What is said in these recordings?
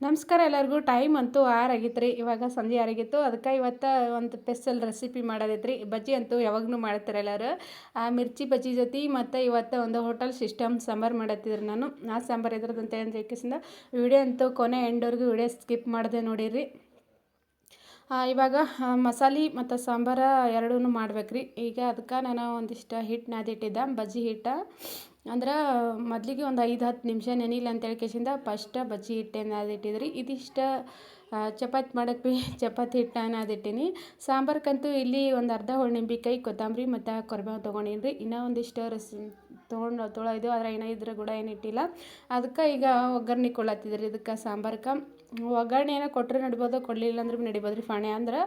ನಮಸ್ಕಾರ ಎಲ್ಲರಿಗೂ. ಟೈಮ್ ಅಂತೂ ಆರಾಗಿತ್ತು ರೀ ಇವಾಗ ಸಂಜೆ ಆರಾಗಿತ್ತು ಅದಕ್ಕೆ ಇವತ್ತು ಒಂದು ಸ್ಪೆಷಲ್ ರೆಸಿಪಿ ಮಾಡೋದೈತೆ ರೀ ಬಜ್ಜಿ ಅಂತೂ ಯಾವಾಗಲೂ ಮಾಡ್ತಾರೆ ಎಲ್ಲರೂ. ಆ, ಮಿರ್ಚಿ ಬಜ್ಜಿ ಜೊತೆ ಮತ್ತು ಇವತ್ತು ಒಂದು ಹೋಟೆಲ್ ಸಿಸ್ಟಮ್ ಸಾಂಬಾರು ಮಾಡತ್ತಿದ್ರು ನಾನು. ಆ ಸಾಂಬಾರು ಇದ್ರದ್ದು ಅಂತ ಹೇಳಿ ವಿಡಿಯೋ ಅಂತೂ ಕೊನೆ ಎಂಡ್ವರೆಗೂ ವಿಡಿಯೋ ಸ್ಕಿಪ್ ಮಾಡಿದೆ ನೋಡಿರಿ ಇವಾಗ ಮಸಾಲೆ ಮತ್ತು ಸಾಂಬಾರ ಎರಡೂ ಮಾಡ್ಬೇಕು ರೀ ಈಗ ಅದಕ್ಕೆ ನಾನು ಒಂದಿಷ್ಟು ಹಿಟ್ಟು ನಾದಿಟ್ಟಿದ್ದೆ ಬಜ್ಜಿ ಹಿಟ್ಟು ಅಂದ್ರೆ ಮೊದಲಿಗೆ ಒಂದು ಐದು ಹತ್ತು ನಿಮಿಷ ನೆನಿಲ್ಲ ಅಂತೇಳಿ ಕೇಸಿಂದ ಫಸ್ಟ್ ಬಜ್ಜಿ ಹಿಟ್ಟನ್ನು ಅದಿಟ್ಟಿದ್ರಿ ಇದಿಷ್ಟು ಚಪಾತಿ ಮಾಡಕ್ಕೆ ಚಪಾತಿ ಹಿಟ್ಟನ್ನು ಅದಿಟ್ಟೀನಿ ಸಾಂಬಾರ್ಕಂತೂ ಇಲ್ಲಿ ಒಂದು ಅರ್ಧ ಹೋಳು ನಿಂಬೆಕಾಯಿ ಕೊತ್ತಂಬರಿ ಮತ್ತು ಕೊರಬೇವು ತೊಗೊಂಡಿನಿ ಇನ್ನೂ ಒಂದಿಷ್ಟು ರಸ, ತೊಗೊಂಡು ತೊಳೆದು, ಆದರೆ ಏನೋ ಇದ್ರ ಕೂಡ ಏನು ಇಟ್ಟಿಲ್ಲ. ಅದಕ್ಕೆ ಈಗ ಒಗ್ಗರ್ಣೆ ಕೊಡ್ಲತ್ತಿದ್ರಿ ಇದಕ್ಕೆ ಸಾಂಬಾರ್ಗೆ ಒಗ್ಗರಣೆ ಏನೋ ಕೊಟ್ಟರೆ ನಡಿಬೋದು, ಕೊಡಲಿಲ್ಲ ಅಂದ್ರೆ ಭೀ ನಡಿಬೋದು ರೀ ಫಾಣೆ. ಅಂದ್ರೆ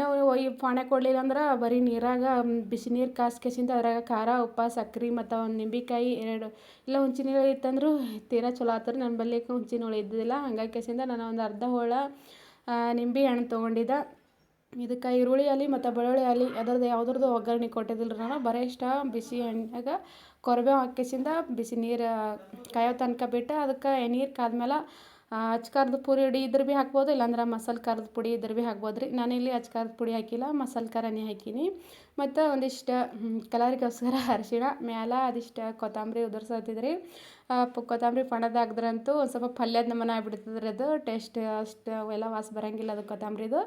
ನಾವು ಈ ಫಾಣೆ ಕೊಡಲಿಲ್ಲ ಅಂದ್ರೆ ಬರೀ ನೀರಾಗ ಬಿಸಿ ನೀರು ಕಾಸ್ಕೇಸಿಂದ ಅದ್ರಾಗ ಖಾರ, ಉಪ್ಪು, ಸಕ್ರೆ ಮತ್ತು ಒಂದು ನಿಂಬೆಕಾಯಿ ಎರಡು, ಇಲ್ಲ ಹುಂಚಿನ ಇತ್ತಂದ್ರೂ ತೀರಾ ಚಲೋ ಆತರಿ ನನ್ನ ಬಳಿ ಹುಂಚಿನ ಹುಳಿ ಇದ್ದಿದ್ದಿಲ್ಲ. ಹಂಗಾಗಿ ನಾನು ಒಂದು ಅರ್ಧ ಹೋಳ ನಿಂಬೆ ಹಣ್ಣು ತೊಗೊಂಡಿದ್ದೆ. ಇದಕ್ಕೆ ಈರುಳ್ಳಿ ಆಗಲಿ ಮತ್ತು ಬೆಳ್ಳುಳ್ಳಿ ಆಗಲಿ ಅದರದ್ದು ಯಾವ್ದ್ರದ್ದು ಒಗ್ಗರಣೆ ಕೊಟ್ಟಿದ್ದಿಲ್ಲ ನಾನು. ಬರೀ ಇಷ್ಟ ಬಿಸಿ ಎಣ್ಣೆಗ ಕೊರಬೇವು ಹಾಕಿಸಿಂದ ಬಿಸಿ ನೀರು ಕಾಯೋ ತನಕ ಬಿಟ್ಟು ಅದಕ್ಕೆ ನೀರು ಕಾದ್ಮೇಲೆ ಅಚ್ ಖಾರದ ಪುಡಿ ಇಡಿ ಇದ್ರೆ ಭೀ ಹಾಕ್ಬೋದು, ಇಲ್ಲಾಂದ್ರೆ ಮಸಾಲೆ ಖಾರದ ಪುಡಿ ಇದ್ರೆ ಭೀ ಹಾಕ್ಬೋದು ರೀ. ನಾನಿಲ್ಲಿ ಇಲ್ಲಿ ಖಾರದ ಪುಡಿ ಹಾಕಿಲ್ಲ, ಮಸಾಲೆ ಖಾರನೇ ಹಾಕೀನಿ. ಮತ್ತು ಒಂದಿಷ್ಟು ಕಲರಿಗೋಸ್ಕರ ಅರಿಶಿಣ, ಮ್ಯಾಲ ಅದಿಷ್ಟು ಕೊತ್ತಂಬರಿ ಉದುರ್ಸತ್ತಿದ್ರಿ ಕೊತ್ತಂಬರಿ ಪಣದಾಗ್ದ್ರಂತೂ ಒಂದು ಸ್ವಲ್ಪ ಪಲ್ಯದ ನಮೂನೆ ಆಗ್ಬಿಡ್ತದ್ರಿ ಅದು ಟೇಸ್ಟ್ ಅಷ್ಟು ಅವೆಲ್ಲ ವಾಸ ಬರೋಂಗಿಲ್ಲ ಅದು ಕೊತ್ತಂಬ್ರಿದು.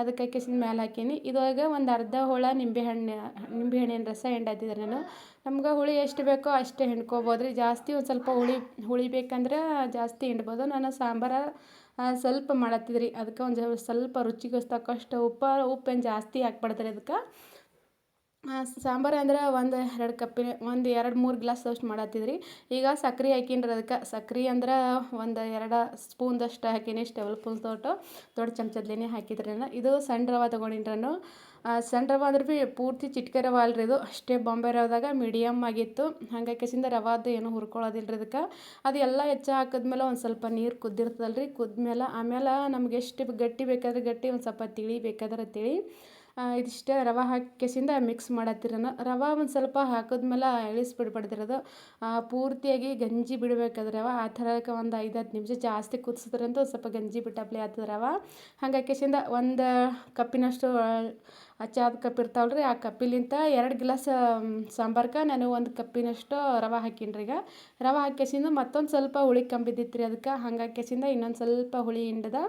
ಅದಕ್ಕೆ ಕಿಸಿನ ಮೇಲೆ ಹಾಕೀನಿ. ಇದ್ರೊಳಗೆ ಒಂದು ಅರ್ಧ ಹೋಳ ನಿಂಬೆ ಹಣ್ಣಿನ ರಸ ಹಿಂಡತ್ತಿದ್ದೆ ನಾನು. ನಮ್ಗೆ ಹುಳಿ ಎಷ್ಟು ಬೇಕೋ ಅಷ್ಟೇ ಹಿಂಡ್ಕೋಬೋದು ರೀ. ಜಾಸ್ತಿ ಒಂದು ಸ್ವಲ್ಪ ಹುಳಿ ಹುಳಿ ಬೇಕಂದ್ರೆ ಜಾಸ್ತಿ ಹಿಂಡ್ಬೋದು. ನಾನು ಸಾಂಬಾರು ಸ್ವಲ್ಪ ಮಾಡತ್ತಿದ್ರಿ. ಅದಕ್ಕೆ ಒಂದು ಸ್ವಲ್ಪ ರುಚಿಗೆ ತಕ್ಕಷ್ಟು ಉಪ್ಪು, ಉಪ್ಪೇನು ಜಾಸ್ತಿ ಹಾಕ್ಬಾರ್ದು ರೀ ಅದಕ್ಕೆ. ಸಾಂಬಾರು ಅಂದ್ರೆ ಒಂದು ಎರಡು ಕಪ್ಪಿನ, ಒಂದು ಎರಡು ಮೂರು ಗ್ಲಾಸ್ ಅಷ್ಟು ಮಾಡತ್ತಿದ್ರಿ. ಈಗ ಸಕ್ರೆ ಹಾಕೀನಿ ಅದಕ್ಕೆ. ಸಕ್ರೆ ಅಂದ್ರೆ ಒಂದು ಎರಡು ಸ್ಪೂನ್ದಷ್ಟು ಹಾಕಿನಿ ಟೇಬಲ್ ಸ್ಪೂನ್ ತೊಟ್ಟು ದೊಡ್ಡ ಚಮಚದ್ಲೇನೆ ಹಾಕಿದ್ರಿ ಇದು ಸಣ್ಣ ರವೆ ತೊಗೊಂಡಿನಿ ನಾನು. ಸಣ್ಣ ರವೆ ಅಂದ್ರೆ ಭೀ ಪೂರ್ತಿ ಚಿಟ್ಕೆ ರವ ಅಲ್ರಿ ಇದು. ಅಷ್ಟೇ ಬಾಂಬೆ ರವದಾಗ ಮೀಡಿಯಮ್ ಆಗಿತ್ತು. ಹಂಗಾಕಿಸಿಂದ ಕೆಸಿಂದ ರವಾದು ಏನು ಹುರ್ಕೊಳ್ಳೋದಿಲ್ಲ ಅದಕ್ಕೆ ಅದೆಲ್ಲ ಅದು ಎಲ್ಲ ಹೆಚ್ಚು ಹಾಕಿದ್ಮೇಲೆ ಒಂದು ಸ್ವಲ್ಪ ನೀರು ಕುದ್ದಿರ್ತದಲ್ರಿ. ಕುದ್ಮೇಲೆ ಆಮೇಲೆ ನಮ್ಗೆ ಎಷ್ಟು ಗಟ್ಟಿ ಬೇಕಾದ್ರೆ ಗಟ್ಟಿ, ಒಂದು ಸ್ವಲ್ಪ ತಿಳಿ ಬೇಕಾದ್ರೆ ತಿಳಿ. ಇದಿಷ್ಟೇ ರವೆ ಹಾಕಿಸಿಂದ ಮಿಕ್ಸ್ ಮಾಡತ್ತಿರನ ರವೆ ಒಂದು ಸ್ವಲ್ಪ ಹಾಕಿದ್ಮೇಲೆ ಇಳಿಸ್ಬಿಡ್ಬಾರ್ದಿರೋದು ಪೂರ್ತಿಯಾಗಿ ಗಂಜಿ ಬಿಡಬೇಕಾದ್ರೆ ರವೆ. ಆ ಥರಕ್ಕೆ ಒಂದು ಐದು ಹತ್ತು ನಿಮಿಷ ಜಾಸ್ತಿ ಕುದಿಸಿದ್ರಂತೂ ಸ್ವಲ್ಪ ಗಂಜಿ ಬಿಟ್ಟಪ್ಲೆ ಆಗ್ತದೆ ರವೆ. ಹಂಗೆ ಹಾಕಿಸಿಂದ ಒಂದು ಕಪ್ಪಿನಷ್ಟು ಚಾದ ಕಪ್ ಇರ್ತಾವಲ್ಲ ರೀ ಆ ಕಪ್ಪಿಲಿಂತ ಎರಡು ಗ್ಲಾಸ್ ಸಾಂಬಾರ್ಗೆ ನಾನು ಒಂದು ಕಪ್ಪಿನಷ್ಟು ರವೆ ಹಾಕೀನಿ ರೀ ಈಗ. ರವೆ ಹಾಕಿಸಿಂದ ಮತ್ತೊಂದು ಸ್ವಲ್ಪ ಹುಳಿ ಕಂಬಿದ್ದಿತ್ತು ರೀ ಅದಕ್ಕೆ. ಹಂಗೆ ಹಾಕಿಸಿಂದ ಇನ್ನೊಂದು ಸ್ವಲ್ಪ ಹುಳಿ ಹಿಂಡ್ದೆ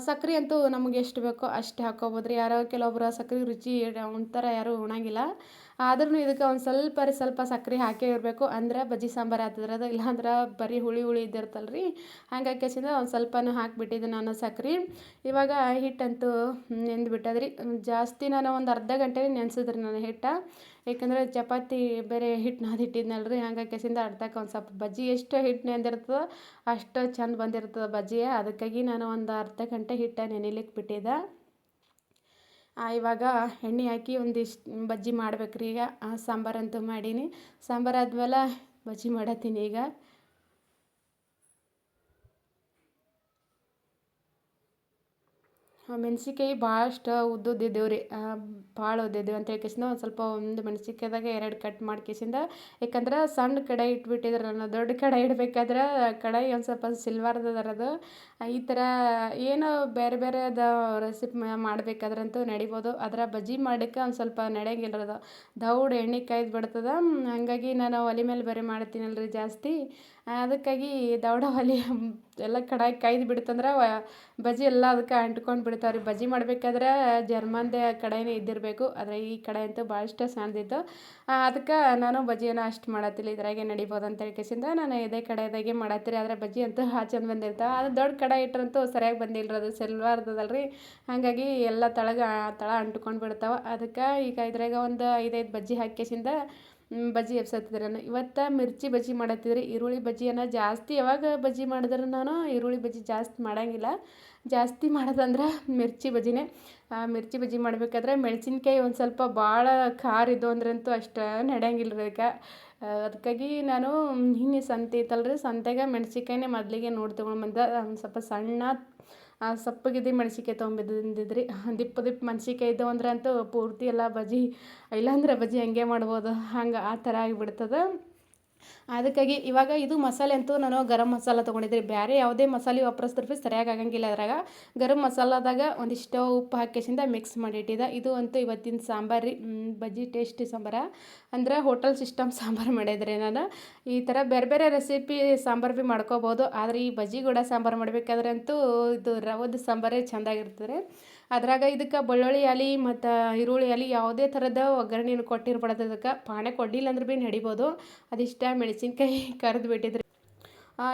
ಸಕ್ರೆ ಅಂತೂ ನಮಗೆ ಎಷ್ಟು ಬೇಕೋ ಅಷ್ಟು ಹಾಕ್ಕೊಬೋದು ರೀ ಯಾರೋ ಕೆಲವೊಬ್ರು ಸಕ್ರೆ ರುಚಿ ಉಣ್ತಾರೆ ಯಾರೂ ಉಣಂಗಿಲ್ಲ. ಆದ್ರೂ ಇದಕ್ಕೆ ಒಂದು ಸ್ವಲ್ಪ ರೀ, ಸ್ವಲ್ಪ ಸಕ್ರೆ ಹಾಕೇ ಇರಬೇಕು. ಅಂದ್ರೆ ಬಜ್ಜಿ ಸಾಂಬಾರು ಆಗ್ತದ್ರಿ ಅದು ಇಲ್ಲಾಂದ್ರೆ ಬರೀ ಹುಳಿ ಹುಳಿ ಇದ್ದಿರ್ತಲ್ಲ ರೀ ಹಂಗಾಗಿ ಒಂದು ಸ್ವಲ್ಪನೂ ಹಾಕಿಬಿಟ್ಟಿದ್ದೆ ನಾನು ಸಕ್ರೆ. ಇವಾಗ ಹಿಟ್ಟಂತೂ ನೆಂದು ಬಿಟ್ಟದ್ರಿ ಜಾಸ್ತಿ ನಾನು ಒಂದು ಅರ್ಧ ಗಂಟೆ ನೆನೆಸಿದ್ರಿ ನಾನು ಹಿಟ್ಟು. ಏಕೆಂದರೆ ಚಪಾತಿ ಬೇರೆ ಹಿಟ್ಟು ನಾದಿಟ್ಟಿದ್ನಲ್ಲ ರೀ ಹಂಗಾಗಿ ಕೆಸಿಂದ ಅರ್ಧಕ್ಕೆ ಒಂದು ಸ್ವಲ್ಪ ಬಜ್ಜಿ ಎಷ್ಟು ಹಿಟ್ಟು ನೆಂದಿರ್ತದೆ ಅಷ್ಟು ಚಂದ ಬಂದಿರ್ತದೆ ಬಜ್ಜಿ ಅದಕ್ಕಾಗಿ ನಾನು ಒಂದು ಅರ್ಧ ಗಂಟೆ ಹಿಟ್ಟು ನೆನಿಲಿಕ್ಕೆ ಬಿಟ್ಟಿದ್ದೆ. ಇವಾಗ ಎಣ್ಣೆ ಹಾಕಿ ಒಂದಿಷ್ಟು ಬಜ್ಜಿ ಮಾಡ್ಬೇಕು ರೀ ಈಗ ಸಾಂಬಾರಂತೂ ಮಾಡೀನಿ. ಸಾಂಬಾರು ಆದ್ಮೇಲೆ ಬಜ್ಜಿ ಮಾಡತ್ತೀನಿ ಈಗ. ಮೆಣ್ಸಿನ್ಕಾಯಿ ಭಾಳಷ್ಟು ಉದ್ದುದ್ದಿದ್ದವು ರೀ ಭಾಳ ಉದ್ದಿದ್ದವು ಅಂತ ಹೇಳ್ಕೇಸಿಂದ ಒಂದು ಸ್ವಲ್ಪ ಒಂದು ಮೆಣ್ಸಿನ್ಕಾಯ್ದಾಗ ಎರಡು ಕಟ್ ಮಾಡ್ಕೇಸಿಂದ ಯಾಕಂದ್ರೆ ಸಣ್ಣ ಕಡಾಯಿ ಇಟ್ಬಿಟ್ಟಿದ್ರೆ ನಾನು ದೊಡ್ಡ ಕಡಾಯಿ ಇಡ್ಬೇಕಾದ್ರೆ ಕಡಾಯಿ ಒಂದು ಸ್ವಲ್ಪ ಸಿಲ್ವಾರ್ದದರದು ಈ ಥರ ಏನು ಬೇರೆ ಬೇರೆದ ರೆಸಿಪಿ ಮಾಡ್ಬೇಕಾದ್ರಂತೂ ನಡಿಬೋದು. ಆದ್ರೆ ಬಜ್ಜಿ ಮಾಡಕ್ಕೆ ಒಂದು ಸ್ವಲ್ಪ ನಡೆಯಂಗಿಲ್ಲರದು. ದೌಡ್ ಎಣ್ಣೆ ಕಾಯ್ದು ಬಿಡ್ತದೆ ಹಾಗಾಗಿ ನಾನು ಒಲೆ ಮೇಲೆ ಬರೀ ಮಾಡ್ತೀನಲ್ರಿ ಜಾಸ್ತಿ. ಅದಕ್ಕಾಗಿ ದೌಡ ಒಲೆ ಎಲ್ಲ ಕಡಾಯಿ ಕಾಯ್ದು ಬಿಡ್ತಂದ್ರೆ ಬಜ್ಜಿ ಎಲ್ಲ ಅದಕ್ಕೆ ಅಂಟ್ಕೊಂಡು ಬಿಡ್ತಾವ್ರಿ. ಬಜ್ಜಿ ಮಾಡಬೇಕಾದ್ರೆ ಜರ್ಮನ್ದೇ ಕಡಾಯಿನೇ ಇದ್ದಿರಬೇಕು. ಆದರೆ ಈ ಕಡಾಯಿ ಅಂತೂ ಭಾಳಷ್ಟು ಸಣ್ಣದಿತ್ತು ಅದಕ್ಕೆ ನಾನು ಬಜ್ಜಿಯನ್ನು ಅಷ್ಟು ಮಾಡತ್ತಿಲ್ಲ. ಇದ್ರಾಗೆ ನಡಿಬೋದು ಅಂತ ಹೇಳ್ಕೆಸಿಂದ ನಾನು ಇದೇ ಕಡಾಯಿದಾಗೆ ಮಾಡತ್ತೀರಿ. ಆದರೆ ಬಜ್ಜಿ ಅಂತೂ ಹಾ ಚಂದ ಬಂದಿರ್ತಾವೆ ಅದು ದೊಡ್ಡ ಕಡಾಯಿ ಇಟ್ಟರಂತೂ ಸರಿಯಾಗಿ ಬಂದಿಲ್ಲ ಅದು ಸೆಲ್ವಾರ್ದದಲ್ರಿ. ಹಾಗಾಗಿ ಎಲ್ಲ ತಳಗ ತಳ ಅಂಟ್ಕೊಂಡು ಬಿಡ್ತಾವೆ. ಅದಕ್ಕೆ ಈಗ ಇದ್ರಾಗ ಒಂದು ಐದೈದು ಬಜ್ಜಿ ಹಾಕ್ಯಸಿಂದ ಬಜ್ಜಿ ಎಬ್ಸತ್ತಿದ್ರೆ ನಾನು ಇವತ್ತು ಮಿರ್ಚಿ ಬಜ್ಜಿ ಮಾಡತ್ತಿದ್ರಿ. ಈರುಳ್ಳಿ ಬಜ್ಜಿಯನ್ನು ಜಾಸ್ತಿ ಯಾವಾಗ ಬಜ್ಜಿ ಮಾಡಿದ್ರೆ ನಾನು ಈರುಳ್ಳಿ ಬಜ್ಜಿ ಜಾಸ್ತಿ ಮಾಡೋಂಗಿಲ್ಲ. ಜಾಸ್ತಿ ಮಾಡೋದಂದ್ರೆ ಮಿರ್ಚಿ ಬಜ್ಜಿನೇ. ಮಿರ್ಚಿ ಬಜ್ಜಿ ಮಾಡಬೇಕಾದ್ರೆ ಮೆಣಸಿನ್ಕಾಯಿ ಒಂದು ಸ್ವಲ್ಪ ಭಾಳ ಖಾರ ಇದ್ದು ಅಂದ್ರಂತೂ ಅಷ್ಟು ನಡೆಯಂಗಿಲ್ಲ ರೀ ಅದಕ್ಕೆ ಅದಕ್ಕಾಗಿ ನಾನು ನಿನ್ನೆ ಸಂತೆ ಇತ್ತಲ್ಲ ರೀ ಸಂತೆಗೆ ಮೆಣ್ಸಿನ್ಕಾಯಿನೇ ಮೊದಲಿಗೆ ನೋಡಿ ತೊಗೊಂಡ್ಬಂದೆ ಒಂದು ಸ್ವಲ್ಪ ಸಣ್ಣ ಸಪ್ಪಗಿದ್ದು ಮೆಣ್ಸಿನ್ಕಾಯಿ ತೊಗೊಂಬಂದಿದ್ರಿ ದಿಪ್ಪ ದಿಪ್ಪ ಮೆಣ್ಸಿನ್ಕಾಯಿ ಇದ್ದವು ಅಂದ್ರೆ ಅಂತೂ ಪೂರ್ತಿ ಎಲ್ಲ ಬಜ್ಜಿ ಇಲ್ಲಾಂದ್ರೆ ಬಜ್ಜಿ ಹಂಗೆ ಮಾಡ್ಬೋದು. ಹಂಗೆ ಆ ಥರ ಆಗಿಬಿಡ್ತದೆ. ಅದಕ್ಕಾಗಿ ಇವಾಗ ಇದು ಮಸಾಲೆ ಅಂತೂ ನಾನು ಗರಂ ಮಸಾಲ ತೊಗೊಂಡಿದ್ದೆ. ಬೇರೆ ಯಾವುದೇ ಮಸಾಲೆ ವಾಪರಿಸಿದ್ರೆ ಸರಿಯಾಗಿ ಆಗಂಗಿಲ್ಲ ಅದ್ರಾಗ. ಗರಂ ಮಸಾಲದಾಗ ಒಂದಿಷ್ಟು ಉಪ್ಪು ಹಾಕಿಸಿಂದ ಮಿಕ್ಸ್ ಮಾಡಿಟ್ಟಿದ್ದೆ. ಇದು ಅಂತೂ ಇವತ್ತಿನ ಸಾಂಬಾರು ಬಜ್ಜಿ ಟೇಸ್ಟಿ ಸಾಂಬಾರ. ಅಂದ್ರೆ ಹೋಟೆಲ್ ಸಿಸ್ಟಮ್ ಸಾಂಬಾರು ಮಾಡಿದ್ರಿ ನಾನು. ಈ ಥರ ಬೇರೆ ಬೇರೆ ರೆಸಿಪಿ ಸಾಂಬಾರು ಭೀ ಮಾಡ್ಕೋಬೋದು. ಆದರೆ ಈ ಬಜ್ಜಿ ಕೂಡ ಸಾಂಬಾರು ಮಾಡಬೇಕಾದ್ರೆ ಅಂತೂ ಇದು ರವದ ಸಾಂಬಾರೇ ಚೆಂದಾಗಿರ್ತದೆ. ಅದ್ರಾಗ ಇದಕ್ಕೆ ಬೆಳ್ಳುಳ್ಳಿ ಎಲೆ ಮತ್ತು ಈರುಳ್ಳಿ ಆಲಿ ಯಾವುದೇ ಥರದ ಒಗ್ಗರಣೆಯನ್ನು ಕೊಟ್ಟಿರ್ಬಾರ್ದು. ಅದಕ್ಕೆ ಪಾಣೆ ಕೊಡ್ಲಿಲ್ಲ ಅಂದ್ರೆ ಭೀ ನಡಿಬೋದು. ಅದಿಷ್ಟ ಮೆಣಸಿನ್ಕಾಯಿ ಕರೆದು ಬಿಟ್ಟಿದ್ರಿ.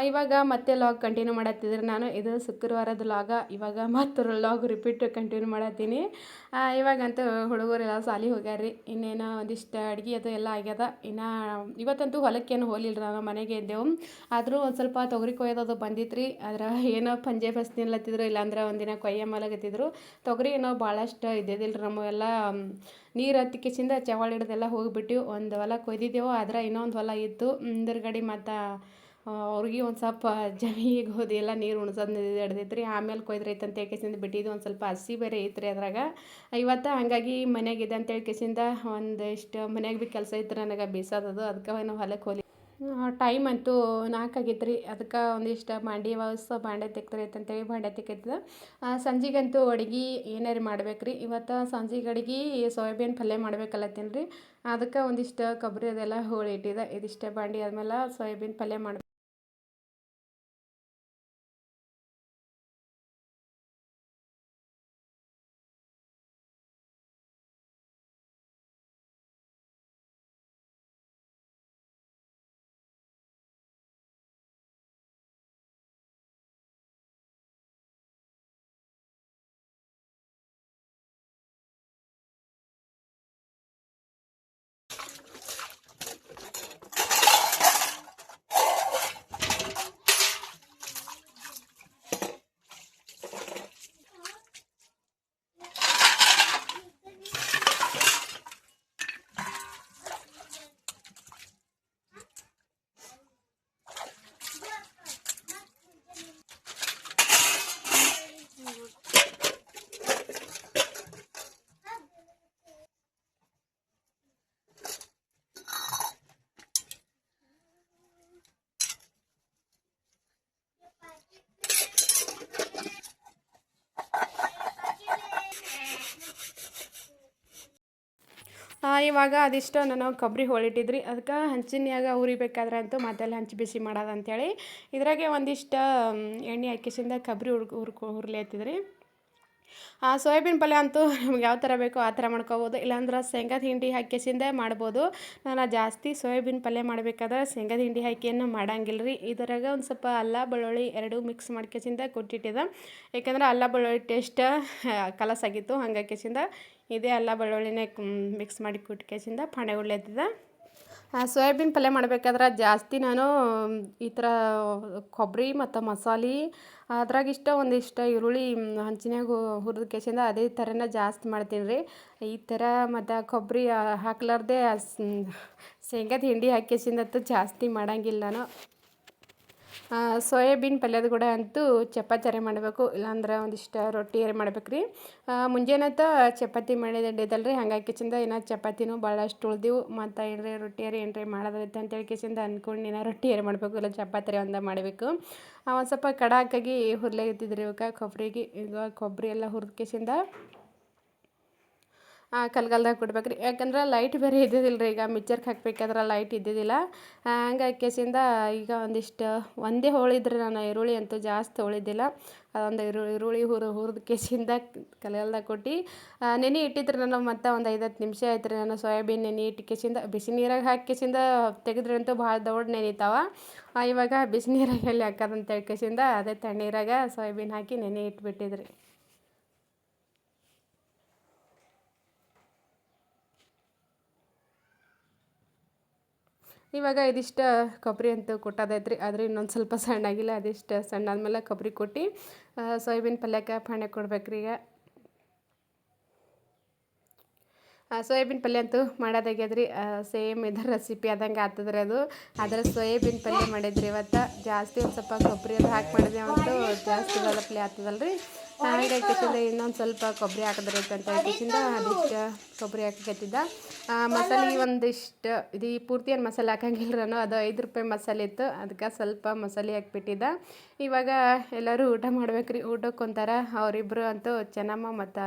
ಇವಾಗ ಮತ್ತೆ ಲಾಗ್ ಕಂಟಿನ್ಯೂ ಮಾಡತ್ತಿದ್ರೆ ನಾನು ಇದು ಶುಕ್ರವಾರದ ಲಾಗ ಇವಾಗ ಮತ್ತು ಲಾಗ್ ರಿಪೀಟ್ ಕಂಟಿನ್ಯೂ ಮಾಡತ್ತೀನಿ. ಇವಾಗಂತೂ ಹುಡುಗರೆಲ್ಲ ಸಾಲಿ ಹೋಗ್ಯಾರ್ರಿ, ಇನ್ನೇನು ಒಂದಿಷ್ಟು ಅಡ್ಗೆ ಅದು ಎಲ್ಲ ಆಗ್ಯದ. ಇನ್ನು ಇವತ್ತಂತೂ ಹೊಲಕ್ಕೇನು ಹೋಲಿಲ್ಲ ನಾನು, ಮನೆಗೆ ಇದ್ದೆವು ಆದರೂ ಒಂದು ಸ್ವಲ್ಪ ತೊಗರಿ ಕೊಯ್ಯೋದು ಬಂದಿತ್ತು ರೀ ಆದ್ರೆ ಏನೋ ಪಂಜೆ ಫಸ್ಟ್ ನಿಲ್ಲತ್ತಿದ್ರು ಇಲ್ಲಾಂದ್ರೆ ಒಂದಿನ ಕೊಯ್ಯ ಮಲಗತ್ತಿದ್ರು. ತೊಗರಿ ಏನೋ ಭಾಳಷ್ಟು ಇದ್ದಿದ್ದಿಲ್ಲ ರೀ ನಮ್ಮವೆಲ್ಲ ನೀರು ಹತ್ತಿಕಿಸಿಂದ ಚವಾಳ ಹಿಡ್ದೆಲ್ಲ ಹೋಗಿಬಿಟ್ಟು ಒಂದು ಹೊಲ ಕೊಯ್ದಿದ್ದೆವು. ಆದ್ರೆ ಇನ್ನೊಂದು ಹೊಲ ಇತ್ತು. ಹಿಂದಿರುಗಡೆ ಮತ್ತು ಅವ್ರಿಗೆ ಒಂದು ಸ್ವಲ್ಪ ಜಮಿಗೆ ಹೋದಿ, ಎಲ್ಲ ನೀರು ಉಣ್ಸೋದು ಹಿಡ್ದೈತೆ ರೀ ಆಮೇಲೆ ಕೊಯ್ದ್ರೈತೆ ಅಂತ ಕೇಸಿಂದ ಬಿಟ್ಟಿದ್ದು ಒಂದು ಸ್ವಲ್ಪ ಹಸಿ ಬೇರೆ ಐತ್ರಿ ಅದ್ರಾಗ. ಇವತ್ತು ಹಾಗಾಗಿ ಮನೆಗಿದೆ ಅಂತ ಹೇಳ್ಕೆಸಿಂದ ಒಂದಿಷ್ಟು ಮನ್ಯಾಗ ಭೀ ಕೆಲಸ ಇತ್ತು ನನಗೆ ಬೀಸೋದದು. ಅದಕ್ಕೆ ನಾವು ಹೊಲಕ್ಕೆ ಹೋಲಿ ಟೈಮ್ ಅಂತೂ ನಾಲ್ಕಾಗಿತ್ತು ರೀ ಅದಕ್ಕೆ ಒಂದಿಷ್ಟು ಬಾಂಡಿ ವಾಸ್ ಬಾಂಡೆ ತೆಗ್ದ್ರೈತೆ ಅಂತೇಳಿ ಬಾಂಡೆ ತೆಗಿತದ ಸಂಜೆಗಂತೂ ಅಡುಗೆ ಏನಾರು ಮಾಡ್ಬೇಕು ರೀ ಇವತ್ತು ಸಂಜೆಗೆ ಅಡುಗೆ ಸೋಯಾಬೀನ್ ಪಲ್ಯ ಮಾಡ್ಬೇಕಲ್ಲತ್ತೀನಿ ರೀ ಅದಕ್ಕೆ ಒಂದಿಷ್ಟು ಕೊಬ್ಬರಿ ಅದೆಲ್ಲ ಹೋಳಿ ಇಟ್ಟಿದೆ ಇದಿಷ್ಟೇ ಬಾಂಡಿ ಆದಮೇಲೆ ಸೋಯಾಬೀನ್ ಪಲ್ಯ ಮಾಡಿ ಇವಾಗ ಅದಿಷ್ಟು ನಾನು ಕೊಬ್ಬರಿ ಹೋಳಿಟ್ಟಿದ್ರಿ ಅದಕ್ಕೆ ಹಂಚಿನ್ಯಾಗ ಉರಿಬೇಕಾದ್ರೆ ಅಂತೂ ಮತ್ತೆಲ್ಲ ಹಂಚಿ ಬಿಸಿ ಮಾಡೋದು ಅಂಥೇಳಿ ಇದ್ರಾಗೆ ಒಂದಿಷ್ಟು ಎಣ್ಣೆ ಹಾಕಿಸಿಂದ ಕೊಬ್ಬರಿ ಹುರ್ಕೊ ಹುರ್ಕೊ, ಹುರ್ಲಿ ಹತ್ತಿದ್ರಿ ಆ, ಸೋಯಾಬೀನ್ ಪಲ್ಯ ಅಂತೂ ನಮ್ಗೆ ಯಾವ ಥರ ಬೇಕೋ ಆ ಥರ ಮಾಡ್ಕೋಬೋದು. ಇಲ್ಲಾಂದ್ರೆ ಶೇಂಗಾದ ಹಿಂಡಿ ಹಾಕಿಸಿಂದ ಮಾಡ್ಬೋದು. ನಾನು ಜಾಸ್ತಿ ಸೋಯಾಬೀನ್ ಪಲ್ಯ ಮಾಡಬೇಕಾದ್ರೆ ಶೇಂಗಾದ ಹಿಂಡಿ ಹಾಕಿಯನ್ನು ಮಾಡಂಗಿಲ್ಲ ರೀ ಇದರಾಗ ಒಂದು ಸ್ವಲ್ಪ ಅಲ್ಲ ಬೆಳ್ಳುಳ್ಳಿ ಎರಡು ಮಿಕ್ಸ್ ಮಾಡ್ಕೆಸಿಂದ ಕೊಟ್ಟಿಟ್ಟಿದೆ. ಯಾಕಂದ್ರೆ ಅಲ್ಲ ಬೆಳ್ಳುಳ್ಳಿ ಟೇಸ್ಟ್ ಕಲಸಾಗಿತ್ತು. ಹಂಗಾಕಿಸಿಂದ ಇದೇ ಅಲ್ಲ ಬೆಳ್ಳುಳ್ಳಿನ ಮಿಕ್ಸ್ ಮಾಡಿ ಕುಟ್ಕೇಸಿಂದ ಪಾಣೆ ಉಳ್ಳೆತ್ತಿದ್ದೆ ಸೋಯಾಬೀನ್ ಪಲ್ಯ ಮಾಡಬೇಕಾದ್ರೆ ಜಾಸ್ತಿ ನಾನು ಈ ಥರ ಕೊಬ್ಬರಿ ಮತ್ತು ಮಸಾಲೆ, ಅದ್ರಾಗ ಇಷ್ಟ ಒಂದಿಷ್ಟು ಈರುಳ್ಳಿ ಹಂಚಿನಾಗ ಹುರಿದು ಕೇಸಿಂದ ಅದೇ ಥರನ ಜಾಸ್ತಿ ಮಾಡ್ತೀನಿ ರೀ. ಈ ಥರ ಮತ್ತು ಕೊಬ್ಬರಿ ಹಾಕ್ಲಾರ್ದೆ ಶೇಂಗಾದ ಹಿಂಡಿ ಹಾಕಿಸಿಂದ ಜಾಸ್ತಿ ಮಾಡಂಗಿಲ್ಲ ನಾನು. ಸೋಯಾಬೀನ್ ಪಲ್ಯದ ಕೂಡ ಅಂತೂ ಚಪಾತಿ ಮಾಡಬೇಕು, ಇಲ್ಲಾಂದ್ರೆ ಒಂದಿಷ್ಟು ರೊಟ್ಟಿ ಅರೆ ಮಾಡ್ಬೇಕು ರೀ ಮುಂಜಾನೆತ ಚಪಾತಿ ಮಾಡಿದ್ದಲ್ಲ ರೀ ಹಂಗಾಗಿ ಕಿಚಿಂದ ಏನೋ ಚಪಾತಿನೂ ಭಾಳಷ್ಟು ಉಳ್ದಿವು. ಮತ್ತು ಏನ್ರಿ, ರೊಟ್ಟಿ ಅರೆ ಏನ್ರಿ ಮಾಡೋದೈತೆ ಅಂತೇಳಿ ಕಿಚಿಂದ ಅಂದ್ಕೊಂಡು ಏನೋ ರೊಟ್ಟಿ ಅರೆ ಮಾಡಬೇಕು, ಇಲ್ಲ ಚಪಾತಿ ಅರೆ ಒಂದ ಮಾಡಬೇಕು. ಒಂದು ಸ್ವಲ್ಪ ಕಡಾಕಾಗಿ ಹುರ್ಲೆ ಇದ್ದಿದ್ರಿ ಇವಕ್ಕೆ ಕೊಬ್ಬರಿಗೆ ಈಗ ಕೊಬ್ಬರಿ ಎಲ್ಲ ಹುರಿದ ಕಲ್ಗಲ್ದಾಗ ಕೊಡ್ಬೇಕು ರೀ ಯಾಕಂದ್ರೆ ಲೈಟ್ ಬೇರೆ ಇದ್ದಿದ್ದಿಲ್ಲ ರೀ ಈಗ ಮಿಕ್ಚರ್ಗೆ ಹಾಕ್ಬೇಕಾದ್ರೆ ಲೈಟ್ ಇದ್ದಿದ್ದಿಲ್ಲ. ಹಂಗಾಗಿ ಕೇಸಿಂದ ಈಗ ಒಂದಿಷ್ಟು, ಒಂದೇ ಹೋಳಿದ್ರಿ ನಾನು ಈರುಳ್ಳಿ ಅಂತೂ ಜಾಸ್ತಿ ಹೋಳಿದ್ದಿಲ್ಲ. ಅದೊಂದು ಈರು, ಈರುಳ್ಳಿ ಹುರು, ಹುರಿದ ಕೇಸಿಂದ ಕಲ್ಗಲ್ದಾಗ ಕೊಟ್ಟು ನೆನೆ ಇಟ್ಟಿದ್ರಿ ನಾನು ಮತ್ತೆ ಒಂದು ಐದು ನಿಮಿಷ ಆಯ್ತು ರೀ ನಾನು ಸೋಯಾಬೀನ್ ನೆನೆ ಇಟ್ಟು ಕೇಸಿಂದ, ಬಿಸಿ ನೀರಾಗ ಹಾಕಿ ಕೇಸಿಂದ ತೆಗೆದ್ರಿ ಅಂತೂ ಭಾಳ ದೊಡ್ಡ ನೆನೀತಾವ. ಇವಾಗ ಬಿಸಿ ನೀರಾಗ ಎಲ್ಲಿ ಹಾಕೋದಂತ ಕೇಸಿಂದ ಅದೇ ತಣ್ಣೀರಾಗ ಸೋಯಾಬೀನ್ ಹಾಕಿ ನೆನೆ ಇಟ್ಬಿಟ್ಟಿದ್ರಿ. ಇವಾಗ ಇದಿಷ್ಟು ಕೊಬ್ಬರಿ ಅಂತೂ ಕೊಟ್ಟೋದೈತೆ ರೀ ಆದರೆ ಇನ್ನೊಂದು ಸ್ವಲ್ಪ ಸಣ್ಣಾಗಿಲ್ಲ, ಅದಿಷ್ಟು ಸಣ್ಣ ಆದಮೇಲೆ ಕೊಬ್ಬರಿ ಕೊಟ್ಟು ಸೋಯಾಬೀನ್ ಪಲ್ಯಕ್ಕೆ ಪಾಣೆ ಕೊಡ್ಬೇಕ್ರಿ ಈಗ. ಸೋಯಾಬೀನ್ ಪಲ್ಯ ಅಂತೂ ಮಾಡೋದಾಗ್ಯದ್ರಿ. ಸೇಮ್ ಇದರ ರೆಸಿಪಿ ಆದಂಗೆ ಆಗ್ತದ್ರಿ ಅದು. ಆದರೆ ಸೋಯಾಬೀನ್ ಪಲ್ಯ ಮಾಡಿದ್ರಿ ಇವತ್ತು. ಜಾಸ್ತಿ ಒಂದು ಸ್ವಲ್ಪ ಕೊಬ್ಬರಿ ಅದು ಹಾಕಿ ಮಾಡಿದೆ ಅಂತೂ ಜಾಸ್ತಿ ಪಲ್ಯ ಆಗ್ತದಲ್ಲ ರೀ ಹಂಗಾಗಿ ಕಿಶಿಂದ ಇನ್ನೊಂದು ಸ್ವಲ್ಪ ಕೊಬ್ಬರಿ ಹಾಕಿದ್ರೆ ಅಂತ ಕಿಶಿಂದ ಅದಿಷ್ಟು ಕೊಬ್ಬರಿ ಹಾಕಕತ್ತಿದ್ದ? ಮಸಾಲೆ ಒಂದಿಷ್ಟು ಇದು ಪೂರ್ತಿ ಏನು ಮಸಾಲೆ ಹಾಕಂಗಿಲ್ಲ ನಾನು ಅದು ಐದು ರೂಪಾಯಿ ಮಸಾಲೆ ಇತ್ತು. ಅದಕ್ಕೆ ಸ್ವಲ್ಪ ಮಸಾಲೆ ಹಾಕಿಬಿಟ್ಟಿದ್ದ. ಇವಾಗ ಎಲ್ಲರೂ ಊಟ ಮಾಡ್ಬೇಕ್ರಿ. ಊಟಕ್ಕೆ ಕುಂತಾರ ಅವರಿಬ್ಬರು ಅಂತೂ ಚೆನ್ನಮ್ಮ ಮತ್ತು